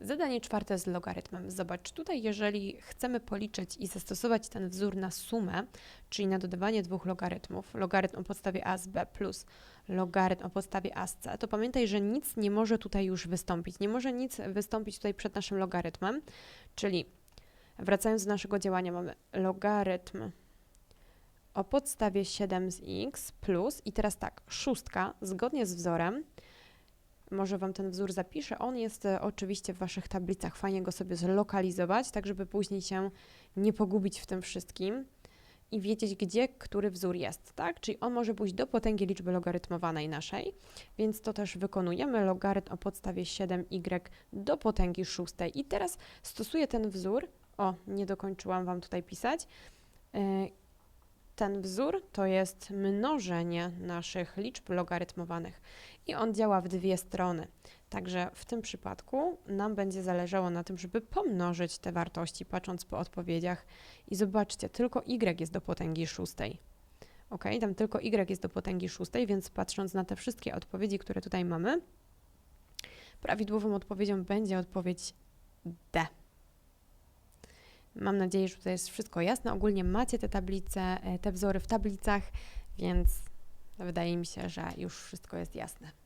Zadanie czwarte z logarytmem. Zobacz, tutaj jeżeli chcemy policzyć i zastosować ten wzór na sumę, czyli na dodawanie dwóch logarytmów, logarytm o podstawie a z b plus logarytm o podstawie a z c, to pamiętaj, że nic nie może tutaj już wystąpić. Nie może nic wystąpić tutaj przed naszym logarytmem, czyli wracając do naszego działania, mamy logarytm o podstawie 7 z x plus i teraz tak, szóstka zgodnie z wzorem może Wam ten wzór zapiszę. On jest e, oczywiście w Waszych tablicach. Fajnie go sobie zlokalizować, tak żeby później się nie pogubić w tym wszystkim i wiedzieć, gdzie który wzór jest, tak? Czyli on może pójść do potęgi liczby logarytmowanej naszej, więc to też wykonujemy. Logarytm o podstawie 7y do potęgi szóstej. I teraz stosuję ten wzór. O, nie dokończyłam Wam tutaj pisać. E, Ten wzór to jest mnożenie naszych liczb logarytmowanych i on działa w dwie strony. Także w tym przypadku nam będzie zależało na tym, żeby pomnożyć te wartości, patrząc po odpowiedziach. I zobaczcie, tylko y jest do potęgi szóstej. Ok, tam tylko y jest do potęgi szóstej, więc patrząc na te wszystkie odpowiedzi, które tutaj mamy, prawidłową odpowiedzią będzie odpowiedź D. Mam nadzieję, że tutaj jest wszystko jasne. Ogólnie macie te tablice, e, te wzory w tablicach, więc wydaje mi się, że już wszystko jest jasne.